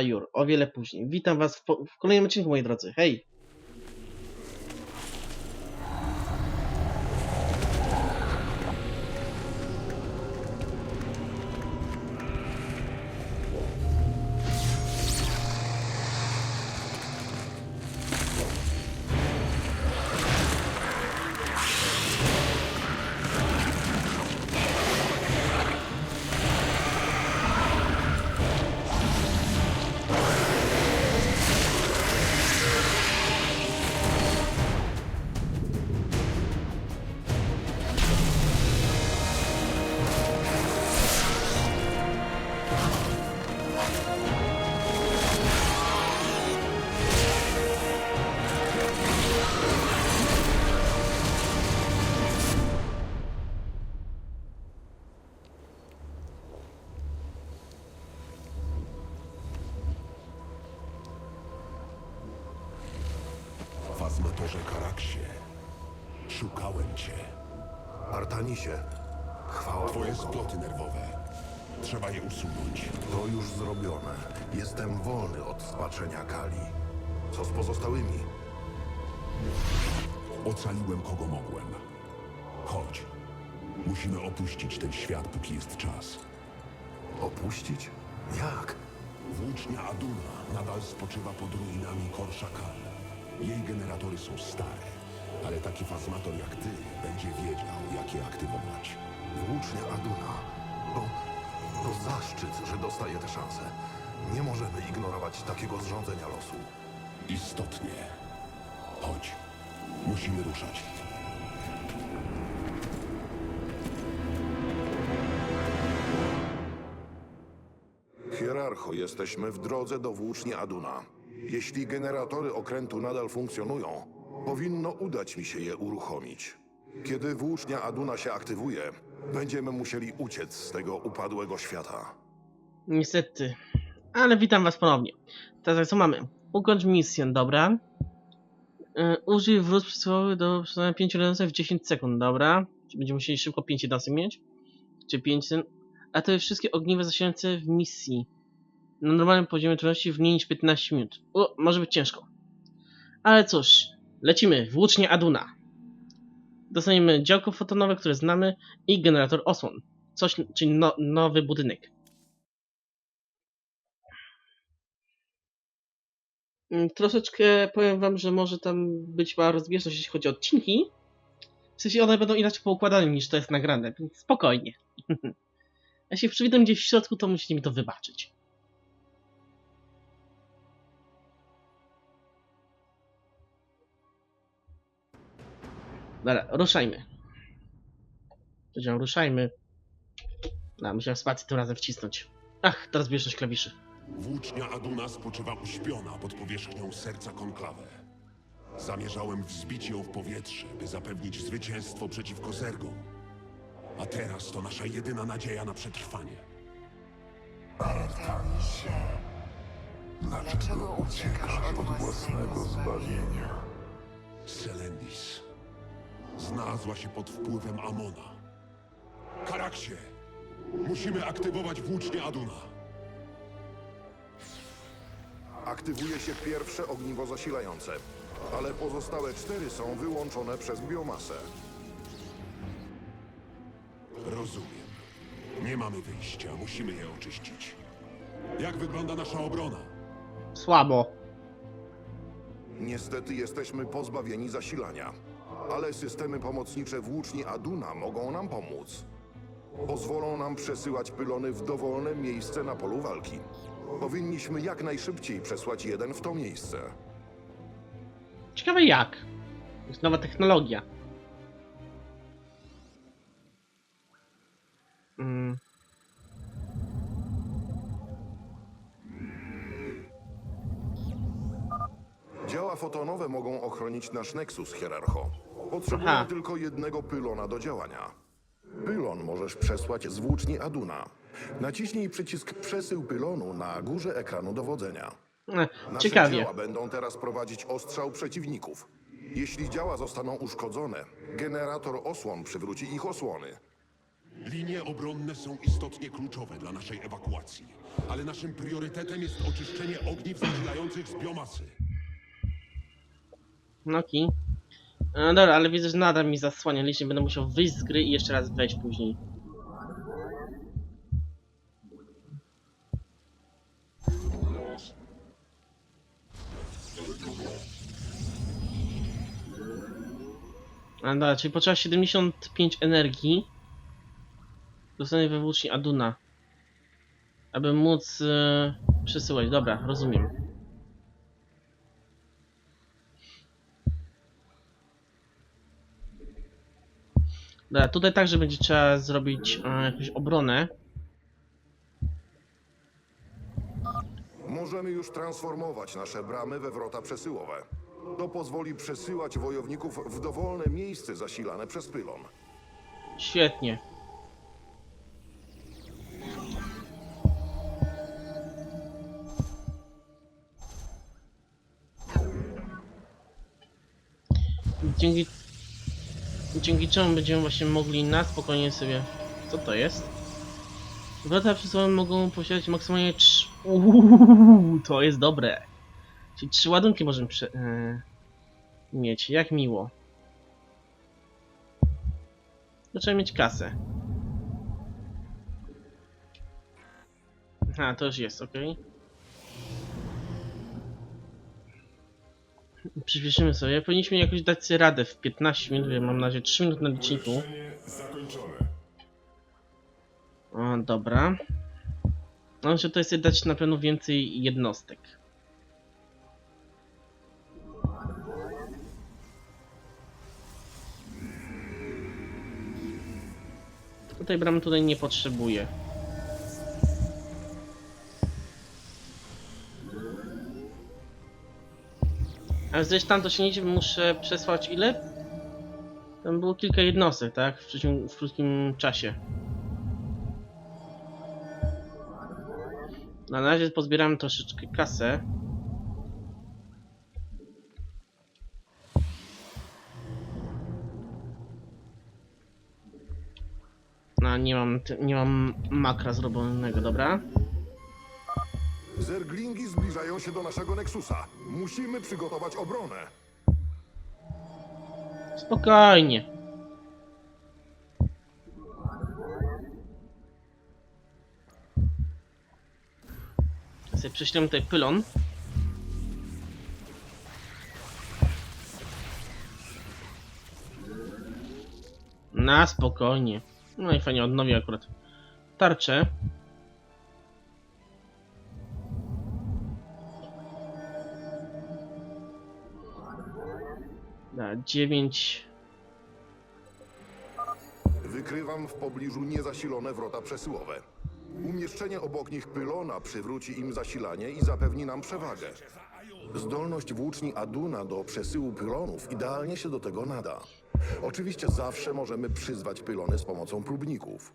Ajur, o wiele później. Witam was w, w kolejnym odcinku, moi drodzy. Hej! Trzeba je usunąć. To już zrobione. Jestem wolny od spaczenia Kali. Co z pozostałymi? Ocaliłem kogo mogłem. Chodź. Musimy opuścić ten świat, póki jest czas. Opuścić? Jak? Włócznia Aduna nadal spoczywa pod ruinami Korszakal. Jej generatory są stare, ale taki fazmator jak ty będzie wiedział, jak je aktywować. Włócznia Aduna. Zaszczyt, że dostaję tę szansę. Nie możemy ignorować takiego zrządzenia losu. Istotnie. Chodź. Musimy ruszać. Hierarcho, jesteśmy w drodze do włóczni Aduna. Jeśli generatory okrętu nadal funkcjonują, powinno udać mi się je uruchomić. Kiedy włócznia Aduna się aktywuje, będziemy musieli uciec z tego upadłego świata. Niestety. Ale witam was ponownie. Teraz co mamy? Ukończ misję, dobra. Yy, użyj wrót przysłowiowy do przynajmniej 5 razy w 10 sekund, dobra. Będziemy musieli szybko 5 jednostek mieć? Czy 5 ten... A to wszystkie ogniwa zasilające w misji. Na normalnym poziomie trudności w mniej niż 15 minut. O, może być ciężko. Ale cóż, lecimy. Włócznie Aduna. Dostaniemy działko fotonowe, które znamy i generator osłon. Coś, czyli no, nowy budynek. Troszeczkę powiem wam, że może tam być mała rozbieżność, jeśli chodzi o odcinki. W sensie one będą inaczej poukładane niż to jest nagrane, więc spokojnie. Jeśli przywidzę gdzieś w środku, to musicie mi to wybaczyć. Dobra, ruszajmy. Powiedziałem, ruszajmy. No, musiałem spację tym razem wcisnąć. Ach, ta rozbieżność klawiszy. Włócznia Aduna spoczywa uśpiona pod powierzchnią serca konklawy. Zamierzałem wzbić ją w powietrze, by zapewnić zwycięstwo przeciwko Zergom. A teraz to nasza jedyna nadzieja na przetrwanie. Artanisie, dlaczego uciekasz od własnego zbawienia? Selendis znalazła się pod wpływem Amona. Karaksie, musimy aktywować włócznię Aduna. Aktywuje się pierwsze ogniwo zasilające, ale pozostałe cztery są wyłączone przez biomasę. Rozumiem. Nie mamy wyjścia, musimy je oczyścić. Jak wygląda nasza obrona? Słabo. Niestety jesteśmy pozbawieni zasilania, ale systemy pomocnicze włóczni Aduna mogą nam pomóc. Pozwolą nam przesyłać pylony w dowolne miejsce na polu walki. Powinniśmy jak najszybciej przesłać jeden w to miejsce. Ciekawe jak. To jest nowa technologia. Mm. Działa fotonowe mogą ochronić nasz Nexus, hierarcho. Potrzebuję Aha. tylko jednego pylona do działania. Pylon możesz przesłać z włóczni Aduna. Naciśnij przycisk przesył pylonu na górze ekranu dowodzenia. E, Nasze ciekawie. działa będą teraz prowadzić ostrzał przeciwników. Jeśli działa zostaną uszkodzone, generator osłon przywróci ich osłony. Linie obronne są istotnie kluczowe dla naszej ewakuacji, ale naszym priorytetem jest oczyszczenie ogniw zasilających z biomasy. No ki. E, dobra, ale widzę, że nadal mi zasłania licznie. Będę musiał wyjść z gry i jeszcze raz wejść później. A dobra, czyli potrzeba 75 energii. Dostanę we włóczni Aduna. Aby móc e, przesyłać. Dobra, rozumiem. Dobra, tutaj także będzie trzeba zrobić e, jakąś obronę. Możemy już transformować nasze bramy we wrota przesyłowe. To pozwoli przesyłać wojowników w dowolne miejsce zasilane przez pylon. Świetnie. Dzięki, dzięki czemu będziemy właśnie mogli na spokojnie sobie... Co to jest? Wrota przesyłowe mogą posiadać maksymalnie 3... Uuu, to jest dobre. Czyli trzy ładunki możemy prze... E, mieć, jak miło. To trzeba mieć kasę. Aha, to już jest, ok. Przyspieszymy sobie. Powinniśmy jakoś dać sobie radę w 15 minut. Ja mam na razie 3 minuty na liczniku. O, dobra. No, muszę tutaj sobie dać na pewno więcej jednostek. Tutaj bram tutaj nie potrzebuję. A zresztą tam nie dziwi, muszę przesłać ile? Tam było kilka jednostek, tak? W, w krótkim czasie. Na razie pozbieram troszeczkę kasę. Nie mam, nie mam makra zrobionego, dobra? Zerglingi zbliżają się do naszego Nexusa. Musimy przygotować obronę. Spokojnie. Ja sobie prześlemy tutaj pylon. Na spokojnie. No i fajnie odnowię akurat tarczę. Da, 9 Wykrywam w pobliżu niezasilone wrota przesyłowe. Umieszczenie obok nich pylona przywróci im zasilanie i zapewni nam przewagę. Zdolność włóczni Aduna do przesyłu pylonów idealnie się do tego nada. Oczywiście zawsze możemy przyzwać pylony z pomocą próbników.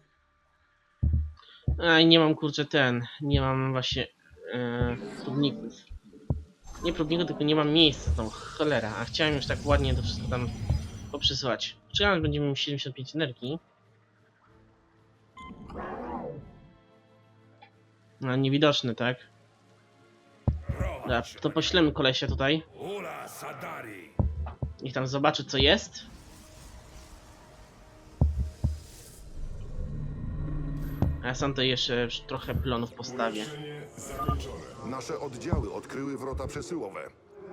A nie mam kurczę ten, nie mam właśnie e, próbników. Nie próbników, tylko nie mam miejsca tam, cholera. A chciałem już tak ładnie to wszystko tam poprzesyłać. Czekam, aż będziemy mieli 75 energii. No, niewidoczny, tak? Dobra, to poślemy kolesia tutaj. Niech tam zobaczy co jest. A ja sam tutaj jeszcze trochę plonów postawię. Nasze oddziały odkryły wrota przesyłowe.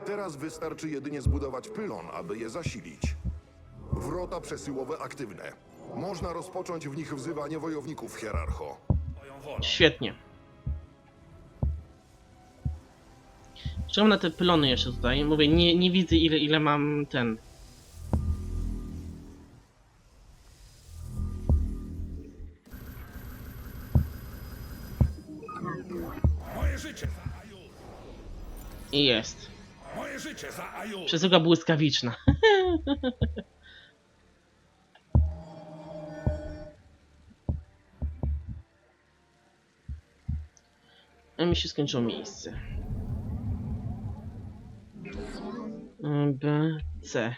Teraz wystarczy jedynie zbudować pylon, aby je zasilić. Wrota przesyłowe aktywne. Można rozpocząć w nich wzywanie wojowników hierarcho. Świetnie. Czekam na te pylony jeszcze tutaj. Mówię, nie, nie widzę ile, ile mam ten. Moje życie za Ajur! I jest. Moje życie za Ajur! Przesyłka błyskawiczna. A mi się skończyło miejsce. B, C.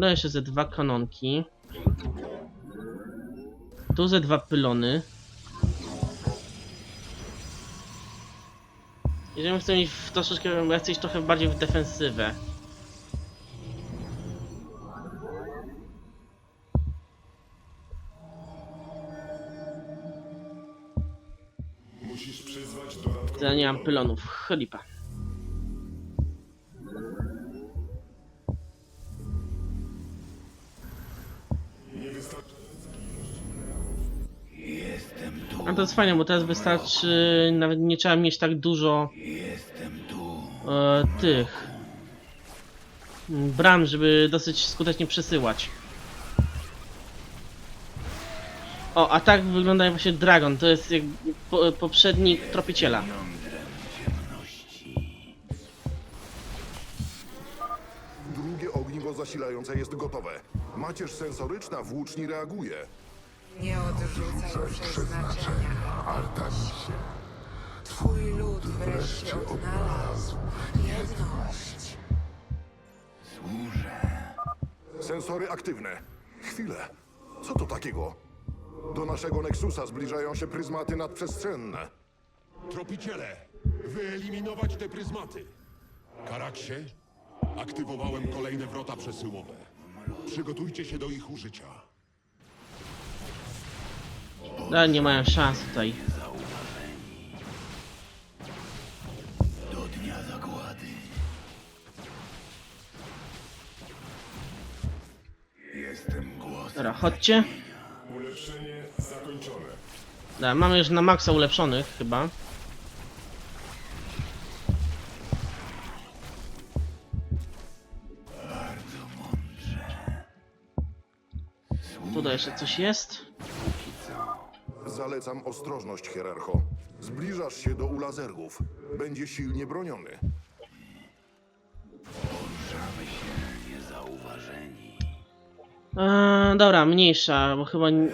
Jeszcze ze dwa kanonki. Tu ze dwa pylony. Jeżeli chcę iść w troszeczkę, ja chcę iść trochę bardziej w defensywę. Musisz przyzwać. Ja nie mam pylonów. Chlipa. A to jest fajne, bo teraz wystarczy, nawet nie trzeba mieć tak dużo e, tych mm, bram, żeby dosyć skutecznie przesyłać. O, a tak wygląda właśnie Dragon, to jest jak po, poprzednik Tropiciela. Drugie ogniwo zasilające jest gotowe. Macierz sensoryczna włóczni reaguje. Nie odrzucaj przeznaczenia, Artemisie. Twój lud wreszcie odnalazł jedność. Sensory aktywne. Chwilę. Co to takiego? Do naszego Nexusa zbliżają się pryzmaty nadprzestrzenne. Tropiciele, wyeliminować te pryzmaty. Karaksie, aktywowałem kolejne wrota przesyłowe. Przygotujcie się do ich użycia. No, nie mają szans tutaj. Dobra, chodźcie. Ulepszenie zakończone. Dobra, mamy już na maksa ulepszonych chyba. Tutaj jeszcze coś jest. Zalecam ostrożność, hierarcho. Zbliżasz się do ulazergów. Będzie silnie broniony. Eee, dobra, mniejsza, bo chyba n-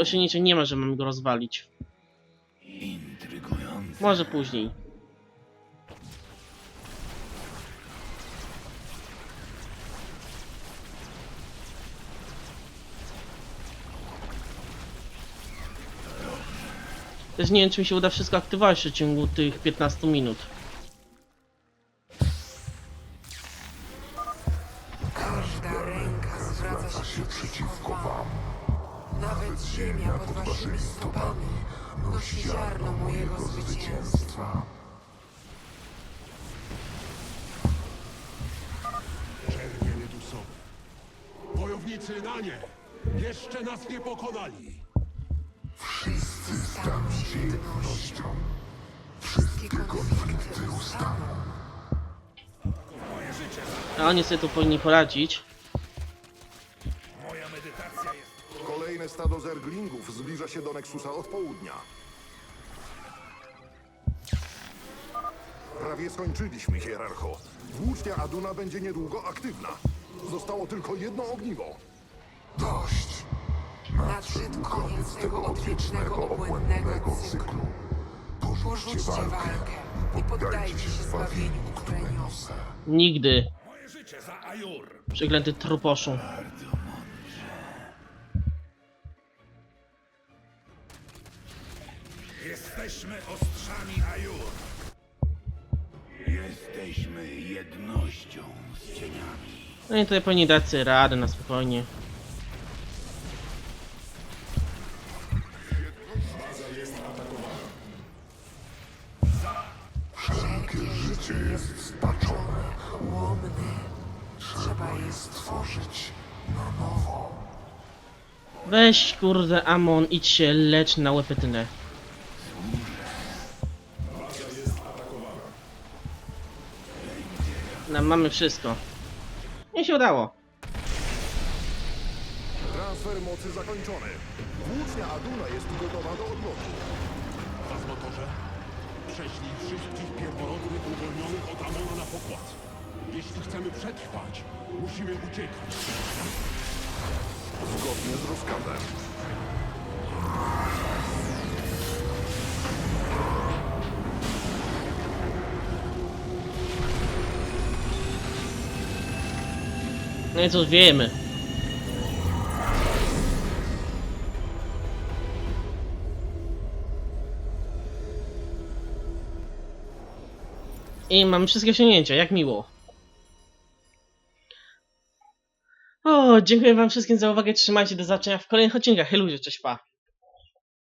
osiągnięcia nie ma, że mam go rozwalić. Może później. Też nie wiem, czy mi się uda wszystko aktywować w ciągu tych 15 minut. Każda ręka zwraca się przeciwko wam. Nawet ziemia pod waszymi stopami nosi ziarno mojego zwycięstwa. Czerwienie dusowe. Wojownicy na nie! Jeszcze nas nie pokonali! Staną się jednością. Wszystkie konflikty ustaną. A oni sobie tu powinni poradzić. Kolejne stado zerglingów zbliża się do Nexusa od południa. Prawie skończyliśmy, hierarcho. Włócznia Aduna będzie niedługo aktywna. Zostało tylko jedno ogniwo. Nadszedł koniec tego odwiecznego, obłędnego cyklu. Porzućcie walkę i poddajcie się zbawieniu, które niosę. Nigdy. Przeklęty truposzu. Jesteśmy ostrzami Ajur. Jesteśmy jednością z cieniami. No i tutaj powinni dać sobie radę na spokojnie. Jest spaczone, ułomne. Trzeba je stworzyć na nowo. Weź kurde Amon, idź się lecz na łepetynę. No, mamy wszystko. Nie się udało. Transfer mocy zakończony. Włócznia Aduna jest gotowa do odlotu. Fazmotorze, prześlij wszystkich pierworodnych uwolnionych od Amona na pokład. Jeśli chcemy przetrwać, musimy uciekać. Zgodnie z rozkazem. No i cóż, wiemy. I mamy wszystkie osiągnięcia, jak miło. O, dziękuję wam wszystkim za uwagę, trzymajcie do zobaczenia w kolejnych odcinkach. Heluzie, cześć pa.